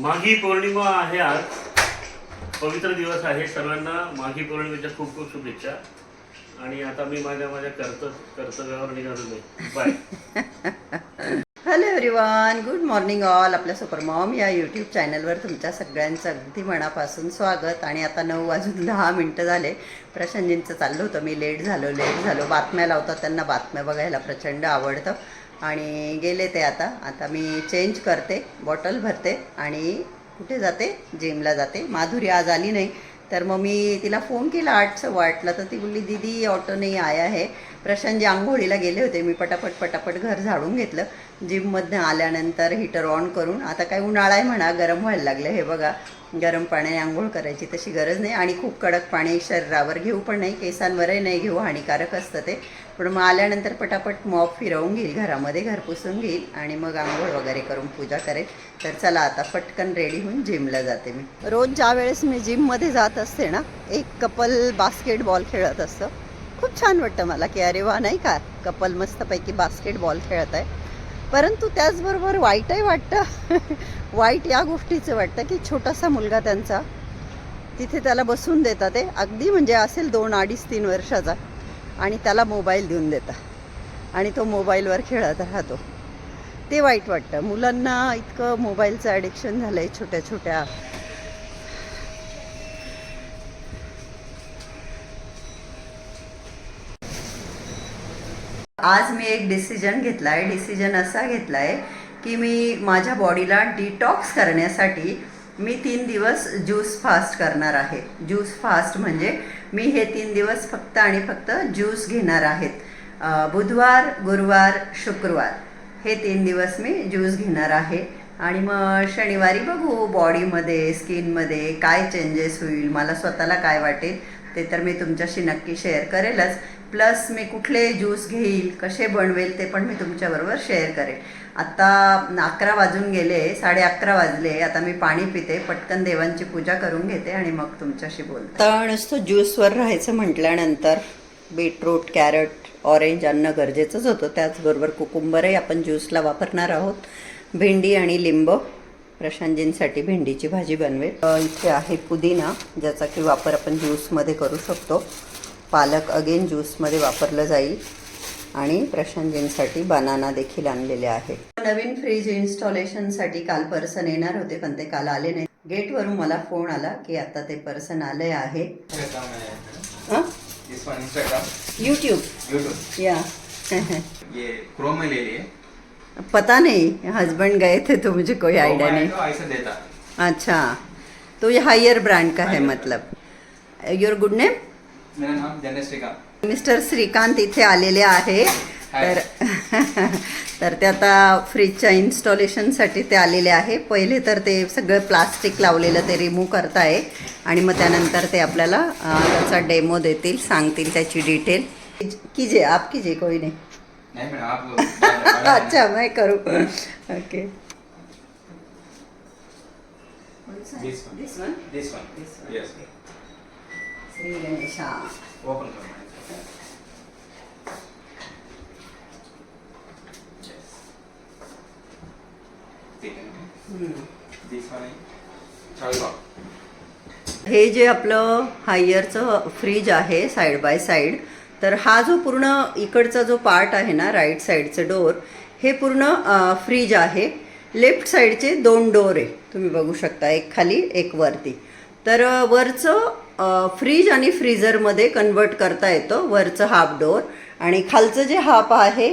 माघी पौर्णिमा आहे आज. पवित्र दिवस आहे सर्वांना. माघी पौर्णिमेच्या खूप खूप शुभेच्छा. आणि आता मी माझ्या माझ्या कर्तव्य कर्तव्यावर निघालो आहे. Bye hello everyone good morning all आपल्या सुपर मॉम या यूट्यूब चॅनलवर तुमच्या सगळ्यांचं अगदी मनापासून स्वागत. आणि आता नऊ वाजून दहा मिनटं झाले. प्रशांतजींचं चाललं होतं. मी लेट झालो लेट झालो. बातम्या लावतात त्यांना बातम्या बघायला प्रचंड आवडतं. आणि गेले ते आता. आता मी चेंज करते बॉटल भरते आणि कुठे जाते? जिमला जाते. माधुरी आज आली नाही. तर मग मी तिला फोन केला. आठचं वाटलं तर ती बोलली दीदी ऑटो नाही आया आहे. प्रशांत जे आंघोळीला गेले होते. मी पटापट पटापट घर झाडून घेतलं. जिममधनं आल्यानंतर हीटर ऑन करून आता काय उन्हाळा आहे म्हणा गरम व्हायला लागलं. हे बघा गरम पाण्याने आंघोळ करायची तशी गरज नाही आणि खूप कडक पाणी शरीरावर घेऊ पण नाही केसांवरही नाही घेऊ हानिकारक असतं ते. पण मग आल्यानंतर पटापट मॉप फिरवून घेईल घरामध्ये घर पुसून घेईल आणि मग आंघोळ वगैरे करून पूजा करेल. तर चला आता पटकन रेडी होऊन जिमला जाते मी. रोज ज्या वेळेस मी जिममध्ये जात असते ना एक कपल बास्केटबॉल खेळत असतं. खूप छान वाटतं मला की अरे वा नाही का? कपल मस्तपैकी बास्केटबॉल खेळत आहे. परंतु त्याचबरोबर वाईटही वाटतं. वाईट या गोष्टीचं वाटतं की छोटासा मुलगा त्यांचा तिथे त्याला बसून देतात ते. अगदी म्हणजे असेल दोन अडीच तीन वर्षाचा. आणि त्याला मोबाईल देऊन देतात. आणि तो मोबाईलवर खेळत राहतो. ते वाईट वाटतं. मुलांना इतकं मोबाईलचं ॲडिक्शन झालं आहे छोट्या छोट्या. आज मी एक डिसिजन घेतला आहे डिसिजन असा घेतला आहे की मी माझ्या बॉडीला डिटॉक्स करण्यासाठी मी तीन दिवस ज्यूस फास्ट करणार आहे. ज्यूस फास्ट म्हणजे मी हे तीन दिवस फक्त आणि फक्त ज्यूस घेणार आहेत. बुधवार गुरुवार शुक्रवार हे तीन दिवस मी ज्यूस घेणार आहे. आणि मग शनिवारी बघू बॉडीमध्ये स्किनमध्ये काय चेंजेस होईल मला स्वतःला काय वाटेल ते तर मी तुमच्याशी नक्की शेअर करेलच. प्लस मी कुठले ज्यूस घेईल कसे बनवेल ते पण मी तुमच्याबरोबर शेअर करेन. आत्ता अकरा वाजून गेले साडे अकरा वाजले आता मी पाणी पिते पटकन देवांची पूजा करून घेते आणि मग तुमच्याशी बोलते. तर नुसतं ज्यूसवर राहायचं म्हटल्यानंतर बीटरूट कॅरट ऑरेंज अन्न गरजेचंच होतं. त्याचबरोबर कुकुंबरही आपण ज्यूसला वापरणार आहोत. भेंडी आणि लिंब. प्रशांतजींसाठी भेंडीची भाजी बनवेल. इथे आहे पुदिना ज्याचा की वापर आपण ज्यूसमध्ये करू शकतो. पालक अगेन ज्यूसमध्ये वापरलं जाईल आणि प्रशांतजींसाठी बनाना देखील आणलेले आहे. नवीन फ्रीज इन्स्टॉलेशनसाठी काल पर्सन येणार होते पण ते काल आले नाही गेटवरून मला फोन आला की आता ते पर्सन आले आहे. यूट्यूब या. ये क्रोम में ले लिए. पता नहीं हस्बैंड गए थे तो मुझे कोई आइडिया Chrome नहीं. देता. अच्छा. तो ये हायर ब्रांड का है मतलब. युअर गुड नेम मेरा नाम जनेश श्रीकांत। मिस्टर श्रीकांत इथे आलेले आहे. तर तर ते आता फ्रीजच्या इन्स्टॉलेशनसाठी ते आलेले आहे. पहिले तर ते सगळं प्लास्टिक लावलेलं ते रिमूव्ह करताय. आणि मग त्यानंतर ते आपल्याला त्याचा डेमो देतील सांगतील त्याची डिटेल कीजिए आप कीजिए कोई नहीं. नहीं मैडम आप अच्छा मैं करूँ. Okay This one. This one? This one This one. Yes Shri Ganesha open है जे आपलं हायरचं फ्रीज आहे साईड बाय साईड तर हा जो पूर्ण इकडचा जो पार्ट आहे ना राईट साईडचं डोर हे पूर्ण फ्रीज आहे. लेफ्ट साईडचे दोन डोर आहे. तुम्ही बघू शकता एक खाली एक वरती. तर वरचं फ्रीज आणि फ्रीझरमध्ये कन्वर्ट करता येतं. वरचं हाफ डोअर आणि खालचं जे हाफ आहे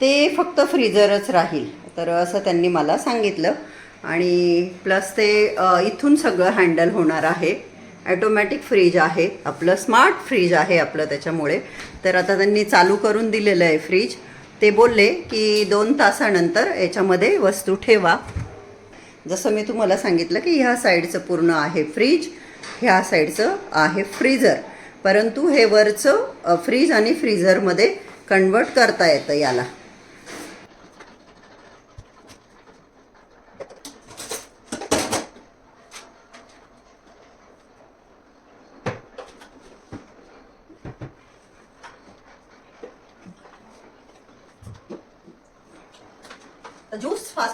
ते फक्त फ्रीझरच राहील. तर असं त्यांनी मला सांगितलं. आणि प्लस ते इथून सगळं हँडल होणार आहे. ॲटोमॅटिक फ्रीज आहे. आपलं स्मार्ट फ्रीज आहे आपलं त्याच्यामुळे. तर आता त्यांनी चालू करून दिलेलं आहे फ्रीज ते बोलले की दोन तासानंतर याच्यामध्ये वस्तू ठेवा. जसं मी तुम्हाला सांगितलं की ह्या साईडचं पूर्ण आहे फ्रीज ह्या साईडचं आहे फ्रीझर. परंतु हे वरचं फ्रीज आणि फ्रीझरमध्ये कन्वर्ट करता येतं याला.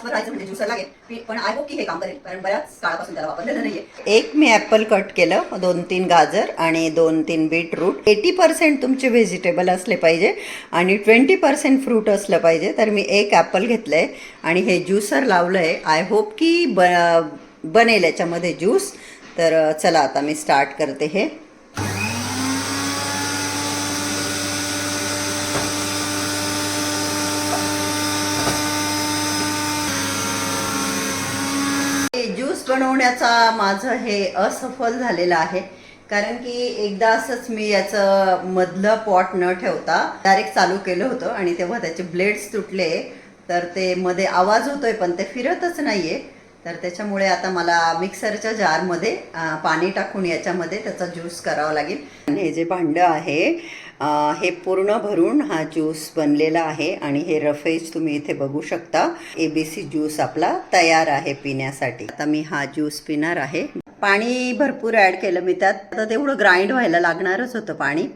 ज्यूस राहायचं म्हणजे ज्यूसर लागेल. पण आय होप की हे काम करेल कारण बऱ्याच काळापासून त्याला वापरलेलं नाहीये. एक मी ॲपल कट केलं दोन तीन गाजर आणि दोन तीन बीटरूट एटी पर्सेंट तुमचे व्हेजिटेबल असले पाहिजे आणि ट्वेंटी पर्सेंट फ्रूट असलं पाहिजे. तर मी एक ॲपल घेतलं आहे आणि हे ज्युसर लावलं आहे आय होप की ब बनेल याच्यामध्ये ज्यूस तर चला आता मी स्टार्ट करते हे. हे बनवण्याचा माझं हे असफल झालेलं आहे. कारण की एकदा असंच मी याचं मधलं पॉट न ठेवता डायरेक्ट चालू केलं होतं आणि तेव्हा त्याचे ब्लेड्स तुटले तर ते मध्ये आवाज होतोय पण ते फिरतच नाहीये. तर त्याच्यामुळे आता मला मिक्सरच्या जारमध्ये पाणी टाकून याच्यामध्ये त्याचा ज्यूस करावा लागेल. आणि हे जे भांडं आहे हे पूर्ण भरून हा ज्यूस बनलेला आहे आणि हे रफेज तुम्ही इथे बघू शकता. एबीसी ज्यूस आपला तयार आहे पिण्यासाठी. आता मी हा ज्यूस पिणार आहे. पाणी भरपूर ॲड केलं मी त्यात. आता तेवढं ग्राइंड व्हायला लागणारच होतं पाणी.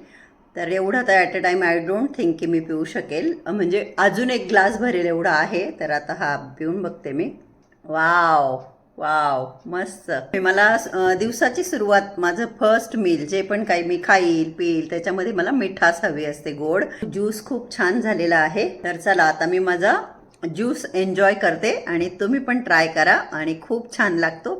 तर एवढं तर at a time I don't think की मी पिऊ शकेल. म्हणजे अजून एक ग्लास भरेल एवढा आहे. तर आता हा पिऊन बघते मी. वाव वाव मस्त. मला दिवसाची सुरुवात माझं फर्स्ट मील जे पण काही मी खाईल पिईल त्याच्यामध्ये मला मिठास हवी असते गोड. ज्यूस खूप छान झालेला आहे. तर चला आता मी माझा ज्यूस एन्जॉय करते आणि तुम्ही पण ट्राय करा आणि खूप छान लागतो.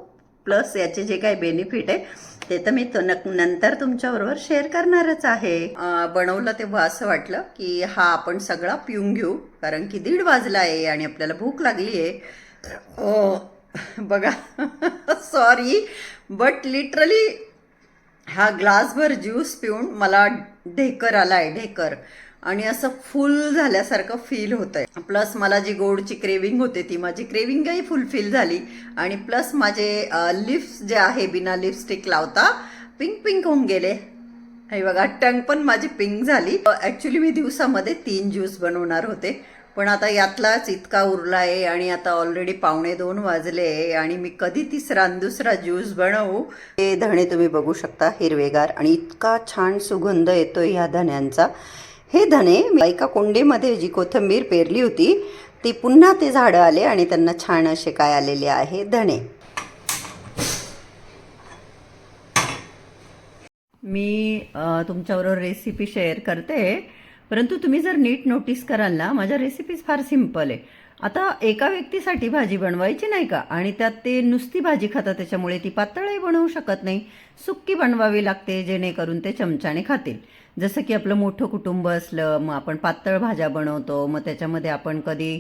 प्लस याचे जे काही बेनिफिट आहे ते तर मी तो नंतर तुमच्याबरोबर शेअर करणारच आहे. बनवलं तेव्हा असं वाटलं की हा आपण सगळा पिऊन घेऊ. कारण की दीड वाजला आहे आणि आपल्याला भूक लागली आहे बघा सॉरी बट लिटरली हा ग्लासभर ज्यूस पिऊन मला ढेकर आलाय ढेकर. आणि असं फुल झाल्यासारखं फील होतं आहे प्लस मला जी गोडची क्रेविंग होते ती माझी क्रेविंगही फुलफिल झाली. आणि प्लस माझे लिप्स जे आहे बिना लिपस्टिक लावता पिंक पिंक होऊन गेले. हे बघा टंग पण माझी पिंक झाली. ॲक्च्युली मी दिवसामध्ये तीन ज्यूस बनवणार होते. पण आता यातलाच इतका उरला आहे आणि आता ऑलरेडी पावणे दोन वाजले आहे आणि मी कधी तिसरा दुसरा ज्यूस बनवू हे धणे तुम्ही बघू शकता हिरवेगार आणि इतका छान सुगंध येतो ह्या धण्यांचा. हे धणे एका कोंडीमध्ये जी कोथिंबीर पेरली होती ती पुन्हा ते झाडं आले आणि त्यांना छान असे काय आलेले आहे धणे. मी तुमच्याबरोबर रेसिपी शेअर करते. परंतु तुम्ही जर नीट नोटीस कराल ना माझ्या रेसिपीज फार सिंपल आहे. आता एका व्यक्तीसाठी भाजी बनवायची नाही का? आणि त्यात ते नुसती भाजी खातात त्याच्यामुळे ती पातळही बनवू शकत नाही. सुक्की बनवावी लागते जेणेकरून ते चमच्याने खातील. जसं की आपलं मोठं कुटुंब असलं मग आपण पातळ भाज्या बनवतो मग त्याच्यामध्ये आपण कधी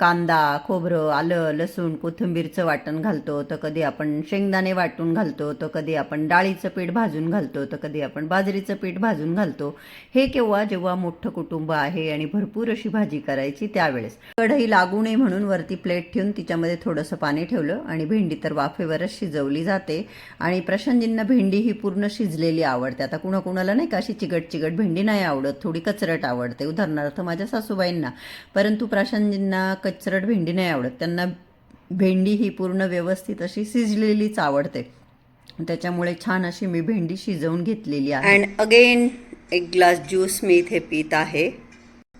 कांदा खोबरं आलं लसूण कोथिंबीरचं वाटण घालतो तर कधी आपण शेंगदाणे वाटून घालतो तर कधी आपण डाळीचं पीठ भाजून घालतो तर कधी आपण बाजरीचं पीठ भाजून घालतो. हे केव्हा जेव्हा मोठं कुटुंब आहे आणि भरपूर अशी भाजी करायची त्यावेळेस. कढई लागू नये म्हणून वरती प्लेट ठेवून तिच्यामध्ये थोडंसं पाणी ठेवलं आणि भेंडी तर वाफेवरच शिजवली जाते. आणि प्रशांतजींना भेंडी ही पूर्ण शिजलेली आवडते. आता कुणाकुणाला नाही का अशी चिकट चिकट भेंडी नाही आवडत थोडी कचरट आवडते. उदाहरणार्थ माझ्या सासूबाईंना. परंतु प्राशांजींना कचरट भेंडी नाही आवडत. त्यांना भेंडी ही पूर्ण व्यवस्थित अशी शिजलेलीच आवडते. त्याच्यामुळे छान अशी मी भेंडी शिजवून घेतलेली आहे. अँड अगेन एक ग्लास ज्यूस मी इथे पित आहे.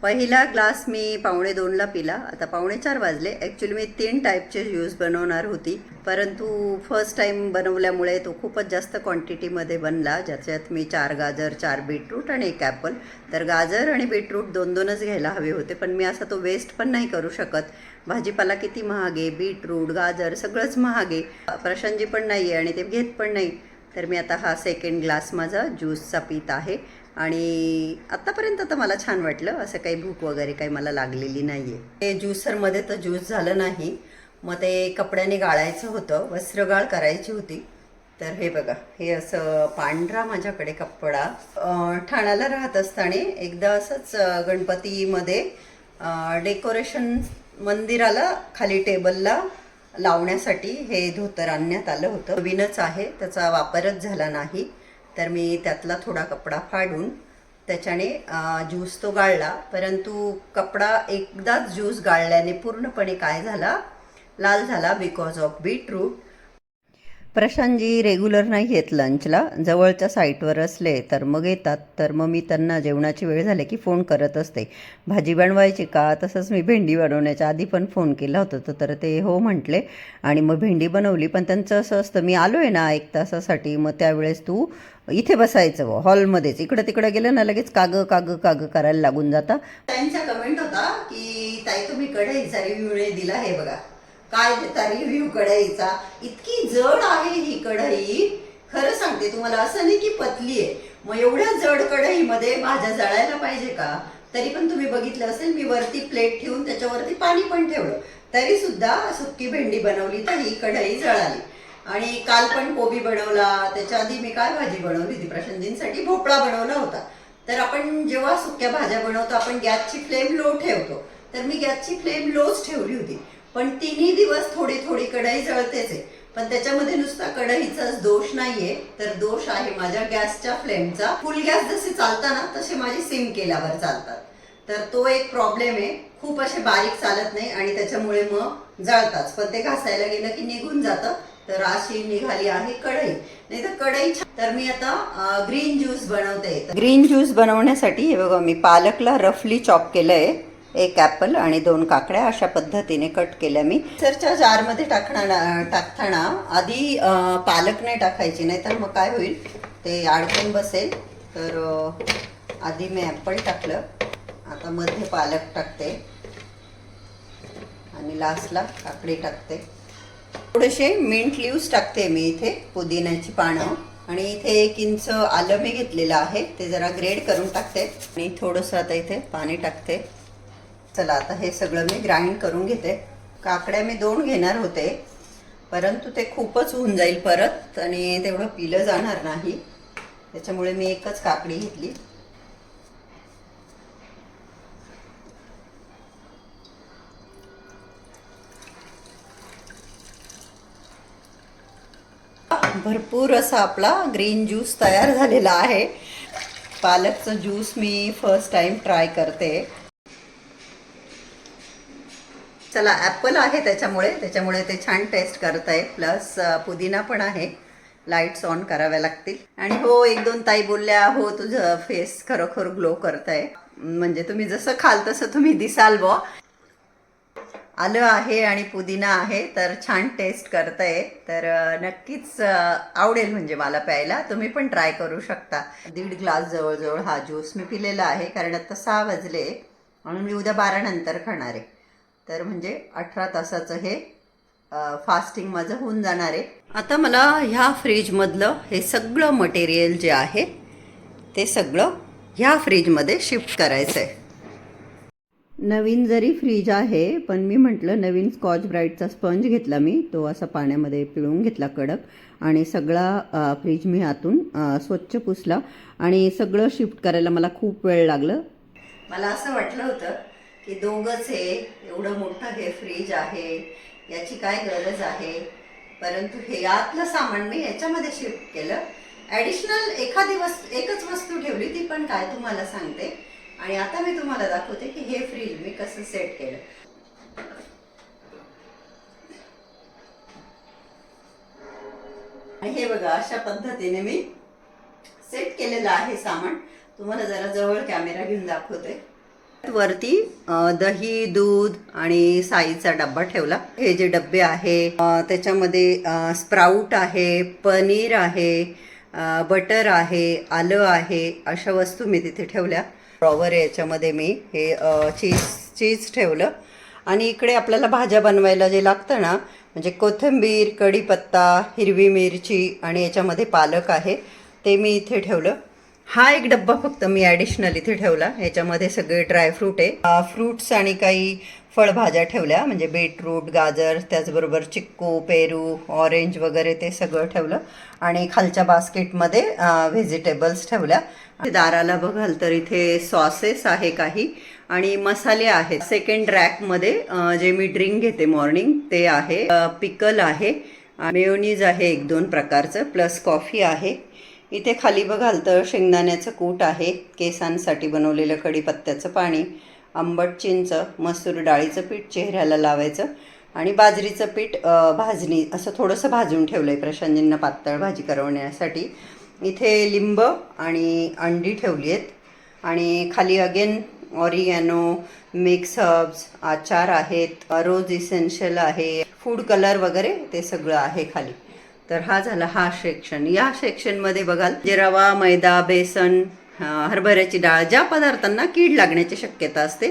पहिला ग्लास मी पावणे दोनला पिला. आता पावणे चार वाजले. ॲक्च्युली मी तीन टाईपचे ज्यूस बनवणार होती. परंतु फर्स्ट टाईम बनवल्यामुळे तो खूपच जास्त क्वांटिटीमध्ये बनला. ज्याच्यात मी चार गाजर चार बीटरूट आणि एक ॲपल तर गाजर आणि बीटरूट दोन दोनच घ्यायला हवे होते. पण मी असा तो वेस्ट पण नाही करू शकत. भाजीपाला किती महाग आहे बीटरूट गाजर सगळंच महागे. प्रशांजी पण नाही आहे आणि ते घेत पण नाही. तर मी आता हा सेकंड ग्लास माझा ज्यूसचा पित आहे. आणि आत्तापर्यंत तर मला छान वाटलं असं काही भूक वगैरे काही मला लागलेली नाही आहे ते ज्युसरमध्ये तर ज्यूस झालं नाही मग ते कपड्याने गाळायचं होतं वस्त्रगाळ करायची होती. तर हे बघा हे असं पांढरा माझ्याकडे कपडा ठाण्याला राहत असताना एकदा असंच गणपतीमध्ये डेकोरेशन मंदिराला खाली टेबलला लावण्यासाठी हे धोतर आणण्यात आलं होतं. नवीनच आहे त्याचा वापरच झाला नाही. तर मी त्यातला थोडा कपडा फाडून त्याच्याने ज्यूस तो गाळला. परंतु कपडा एकदाच ज्यूस गाळल्याने पूर्णपणे काय झाला? लाल झाला because of beetroot Prashantji regular नाही येत लंचला जवळच्या साईटवर असले तर मग येतात. तर मग मी त्यांना जेवणाची वेळ झाली की फोन करत असते. भाजी बनवायची का? तसंच मी भेंडी बनवण्याच्या आधी पण फोन केला होता. तर- तर ते हो म्हटले. आणि मग भेंडी बनवली. पण त्यांचं असं असतं मी आलो आहे ना एक तासासाठी. मग त्यावेळेस तू इथे बसायचं हॉलमध्येच इकडं तिकडं गेलं ना लगेच काग काग काग करायला लागून जाता. त्यांचा कमेंट होता की ताई तुम्ही कढईचा रिव्ह्यू दिला हे बघा. काय देता रिव्ह्यू कढईचा इतकी जड आहे ही कढई. खरं सांगते तुम्हाला असं नाही की पतली आहे. मग एवढ्या जड कढईमध्ये भाज्या जळायला पाहिजे का? तरी पण तुम्ही बघितलं असेल मी वरती प्लेट ठेवून त्याच्यावरती पाणी पण ठेवलं. तरी सुद्धा सुक्की भेंडी बनवली तर ही कढई जळाली. आणि काल पण कोबी बनवला त्याच्या आधी मी काय भाजी बनवली होती? प्रशांतजींसाठी भोपळा बनवला होता. तर आपण जेव्हा सुक्या भाज्या बनवतो आपण गॅसची फ्लेम लो ठेवतो. तर मी गॅसची फ्लेम लोच ठेवली होती. पण तिन्ही दिवस थोडी थोडी कढई जळतेच आहे. पण त्याच्यामध्ये नुसता कढईचाच दोष नाहीये. तर दोष आहे माझ्या गॅसच्या फ्लेमचा. फुल गॅस जसे चालताना तसे माझे सिम केल्यावर चालतात. तर तो एक प्रॉब्लेम आहे. खूप असे बारीक चालत नाही आणि त्याच्यामुळे मग जळतात पण ते घासायला गेलं की निघून जातं. तर अशी निघाली आहे कढई. नाही तर कढई तर मी आता ग्रीन ज्यूस बनवते. ग्रीन ज्यूस बनवण्यासाठी हे बघा मी पालकला रफली चॉप केलंय. एक ॲपल आणि दोन काकड्या अशा पद्धतीने कट केल्या मी. मिक्सरच्या जारमध्ये टाकणार टाकताना आधी पालक नाही टाकायची नाही तर मग काय होईल? ते अडकून बसेल. तर आधी मी ॲपल टाकलं. आता मध्ये पालक टाकते. आणि लास्टला काकडी टाकते. थोडेसे मिंट लिव्स टाकते मी इथे पुदिन्याची पानं. आणि इथे एक इंच आलं मी घेतलेलं आहे. ते जरा ग्रेड करून टाकते. आणि थोडंसं आता इथे पाणी टाकते. चला आता हे सगळं मी ग्राइंड करून घेते. काकड्या मी दोन घेणार होते परंतु ते खूपच होऊन जाईल परत आणि तेवढं पिलं जाणार नाही. त्याच्यामुळे मी एकच काकडी घेतली. भरपूर असा आपला ग्रीन ज्यूस तयार झालेला आहे. पालकचं ज्यूस मी फर्स्ट टाइम ट्राय करते. चला ॲपल आहे त्याच्यामुळे. त्याच्यामुळे ते छान टेस्ट करत आहे प्लस पुदिना पण आहे. लाईट्स ऑन कराव्या लागतील. आणि हो एक दोन ताई बोलल्या हो तुझं फेस खरोखर ग्लो करत आहे म्हणजे तुम्ही जसं खाल तसं तुम्ही दिसाल बुवा. आलं आहे आणि पुदिना आहे तर छान टेस्ट करताय. तर नक्कीच आवडेल म्हणजे मला प्यायला. तुम्ही पण ट्राय करू शकता. दीड ग्लास जवळजवळ हा ज्यूस मी पिलेला आहे कारण आता सहा वाजले. म्हणून मी उद्या बारा नंतर खाणार आहे. तर म्हणजे अठरा तासाचं हे फास्टिंग माझं होऊन जाणार आहे. आता मला ह्या फ्रीजमधलं हे सगळं मटेरियल जे आहे ते सगळं ह्या फ्रीजमध्ये शिफ्ट करायचं आहे नवीन जरी फ्रीज आहे पण मी म्हटलं नवीन स्कॉच ब्राईटचा स्पंज घेतला मी. तो असा पाण्यामध्ये पिळून घेतला कडक आणि सगळा फ्रीज मी आतून स्वच्छ पुसला. आणि सगळं शिफ्ट करायला मला खूप वेळ लागलं. मला असं वाटलं होतं की दोघंच हे एवढं मोठं हे फ्रीज आहे याची काय गरज आहे? परंतु हे आतलं सामान मी याच्यामध्ये शिफ्ट केलं. ॲडिशनल एखादी वस्तू एकच वस्तू ठेवली ती पण काय तुम्हाला सांगते. आणि आता मी तुम्हाला दाखवते की हे फ्रीज मी कसं सेट केलं. आणि हे बघा अशा पद्धतीने मी सेट केलेलं आहे सामान. तुम्हाला जरा जवळ कॅमेरा घेऊन दाखवते. वरती दही दूध आणि साईचा डब्बा ठेवला. हे जे डब्बे आहे त्याच्यामध्ये स्प्राऊट आहे पनीर आहे बटर आहे आलं आहे अशा वस्तू मी तिथे ठेवल्या. ड्रॉवर याच्यामध्ये मी हे चीज चीज ठेवलं. आणि इकडे आपल्याला भाज्या बनवायला जे लागतं ना म्हणजे कोथिंबीर कढीपत्ता हिरवी मिरची आणि याच्यामध्ये पालक आहे ते मी इथे ठेवलं. हा एक डब्बा फक्त मी ॲडिशनल इथे ठेवला. याच्यामध्ये सगळे ड्रायफ्रूट आहे. फ्रूट्स आणि काही फळभाज्या ठेवल्या. म्हणजे बीटरूट गाजर त्याचबरोबर चिक्कू पेरू ऑरेंज वगैरे ते सगळं ठेवलं. आणि खालच्या बास्केटमध्ये व्हेजिटेबल्स ठेवल्या. दाराला बघाल तर इथे सॉसेस आहे काही. आणि मसाले आहेत. सेकंड रॅकमध्ये जे मी ड्रिंक घेते मॉर्निंग ते आहे. पिकल आहे. मेयोनीज आहे एक दोन प्रकारचं. प्लस कॉफी आहे. इथे खाली बघाल तर शेंगदाण्याचं कूट आहे केसांसाठी बनवलेलं कढीपत्त्याचं पाणी आंबट चिंच मसूर डाळीचं पीठ चेहऱ्याला लावायचं आणि बाजरीचं पीठ भाजणी असं थोडंसं भाजून ठेवलं आहे प्रशांतजींना पातळ भाजी करवण्यासाठी. इथे लिंब आणि अंडी ठेवली आहेत आणि खाली अगेन ऑरिगॅनो मिक्स हर्ब्स आचार आहेत रोज इसेन्शियल आहे फूड कलर वगैरे ते सगळं आहे खाली. तर हा झाला हा सेक्शन या सेक्शनमध्ये बघाल जे रवा मैदा बेसन हरभऱ्याची डाळ ज्या पदार्थांना कीड लागण्याची शक्यता असते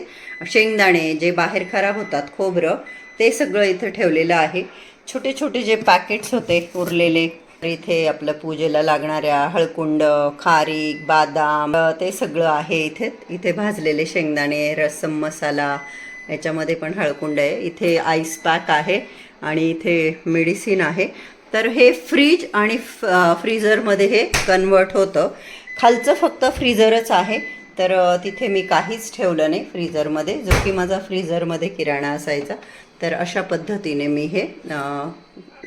शेंगदाणे जे बाहेर खराब होतात खोबरं ते सगळं इथं ठेवलेलं आहे. छोटे छोटे जे पॅकेट्स होते उरलेले इथे आपलं पूजेला लागणाऱ्या हळकुंड खारीक बादाम ते सगळं आहे इथे. इथे भाजलेले शेंगदाणे रसम मसाला याच्यामध्ये पण हळकुंड आहे. इथे आईस पॅक आहे आणि इथे मेडिसिन आहे. तर हे फ्रीज आणि फ- फ्रीझरमध्ये हे कन्वर्ट होतं. खालचं फक्त फ्रीझरच आहे. तर तिथे मी काहीच ठेवलं नाही फ्रीझरमध्ये. जो की माझा फ्रीझरमध्ये किराणा असायचा. तर अशा पद्धतीने मी हे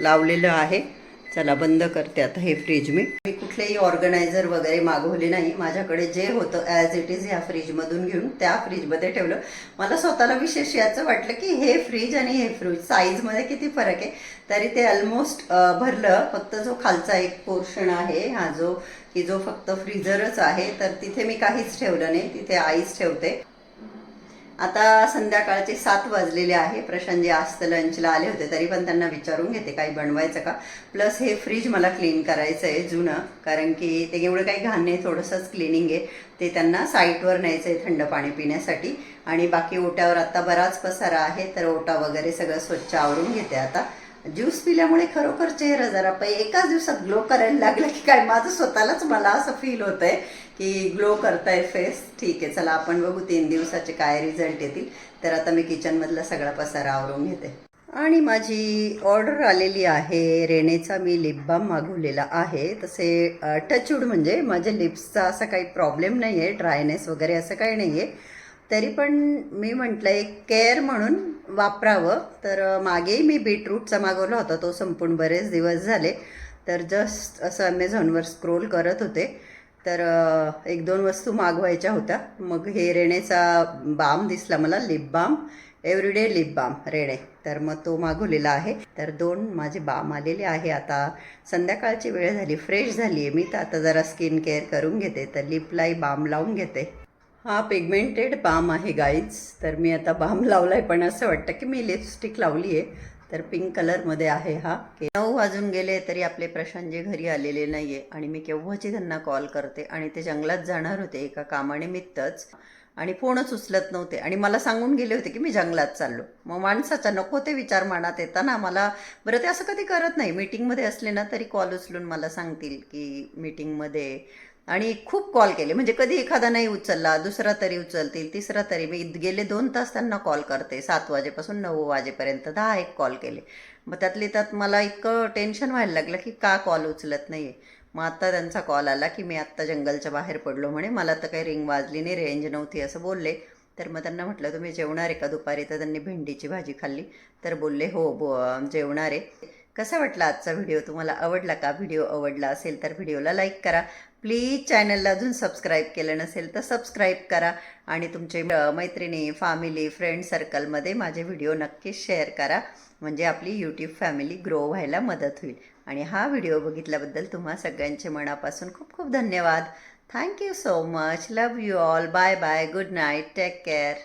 लावलेलं आहे. चला बंद करते आता हे फ्रीज मी. मी कुठलेही ऑर्गनायझर वगैरे मागवले नाही. माझ्याकडे जे होतं ॲज इट इज ह्या फ्रीजमधून घेऊन त्या फ्रीजमध्ये ठेवलं. मला स्वतःला विशेष याचं वाटलं की हे फ्रीज आणि हे फ्रीज साईजमध्ये किती फरक आहे? तरी ते ऑलमोस्ट भरलं. फक्त जो खालचा एक पोर्शन आहे हा जो की जो फक्त फ्रीजरच आहे तर तिथे मी काहीच ठेवलं नाही. तिथे आईच ठेवते. आता संध्याकाळचे सात वाजलेले आहे. प्रशांत जे आज लंचला आले होते तरी पण त्यांना विचारून घेते काही बनवायचं का? प्लस हे फ्रीज मला क्लीन करायचं आहे जुनं. कारण की ते एवढं काही घाण नाही थोडंसंच क्लिनिंग आहे. ते त्यांना साईटवर न्यायचं आहे थंड पाणी पिण्यासाठी. आणि बाकी ओट्यावर आता बराच पसारा आहे तर ओटा वगैरे सगळं स्वच्छ आवरून घेते आता. ज्यूस पिल्यामुळे खरोखर चेहरा जरा पै एकाच दिवसात ग्लो करायला लागलं की काय? माझं स्वतःलाच मला असं फील होतं आहे की ग्लो करताय फेस ठीक आहे चला आपण बघू तीन दिवसाचे काय रिझल्ट येतील. तर आता मी किचनमधला सगळा पसारा आवरून घेते. आणि माझी ऑर्डर आलेली आहे रेनेचा मी लिप बाम मागवलेला आहे. तसे टचवूड म्हणजे माझ्या लिप्सचा असा काही प्रॉब्लेम नाही आहे ड्रायनेस वगैरे असं काही नाही आहे तरी पण मी म्हटलं एक केअर म्हणून वापरावं. तर मागेही मी बीटरूटचा मागवला होता तो संपून बरेच दिवस झाले. तर जस्ट असं अमेझॉनवर स्क्रोल करत होते. तर एक दोन वस्तू मागवायच्या होत्या. मग हे रेणेचा बाम दिसला मला lip balm. Everyday lip balm Renee. तर मग तो मागवलेला आहे. तर दोन माझे बाम आलेले आहे. आता संध्याकाळची वेळ झाली फ्रेश झाली आहे. मी तर आता जरा स्किन केअर करून घेते. तर लिपलाही बाम लावून घेते. हा पिगमेंटेड बाम आहे गाईज. तर मी आता बाम लावला आहे पण असं वाटतं की मी लिपस्टिक लावली आहे तर पिंक कलरमध्ये आहे हा. नऊ वाजून गेले तरी आपले प्रशांतजी घरी आलेले नाही आहे आणि मी केव्हाची त्यांना कॉल करते आणि ते जंगलात जाणार होते एका कामानिमित्तच आणि फोनच उचलत नव्हते. आणि मला सांगून गेले होते की मी जंगलात चाललो. मग माणसाचा नको ते विचार मनात येताना मला बरं ते असं कधी करत नाही. मीटिंगमध्ये असले ना तरी कॉल उचलून मला सांगतील की मीटिंगमध्ये आणि खूप कॉल केले. म्हणजे कधी एखादा नाही उचलला दुसरा तरी उचलतील तिसरा तरी. मी गेले दोन तास त्यांना कॉल करते. सात वाजेपासून नऊ वाजेपर्यंत दहा एक कॉल केले. मग त्यातली त्यात मला इतकं टेन्शन व्हायला लागलं की का कॉल उचलत नाही आहे मग आत्ता त्यांचा कॉल आला की मी आत्ता जंगलच्या बाहेर पडलो म्हणे. मला तर काही रिंग वाजली नाही रेंज नव्हती असं बोलले. तर मग त्यांना म्हटलं तुम्ही जेवणार आहे का दुपारी? तर त्यांनी भेंडीची भाजी खाल्ली. तर बोलले हो बो जेवणार आहे. कसा वाटला आजचा व्हिडिओ? तुम्हाला आवडला का? व्हिडिओ आवडला असेल तर व्हिडिओला लाईक करा. प्लीज चॅनलला अजून सबस्क्राईब केलं नसेल तर सबस्क्राईब करा आणि तुमचे मैत्रिणी फॅमिली फ्रेंड सर्कलमध्ये माझे व्हिडिओ नक्कीच शेअर करा. म्हणजे आपली यूट्यूब फॅमिली ग्रो व्हायला मदत होईल. आणि हा व्हिडिओ बघितल्याबद्दल तुम्हा सगळ्यांचे मनापासून खूप खूप धन्यवाद. Thank you so much love you all bye bye good night take care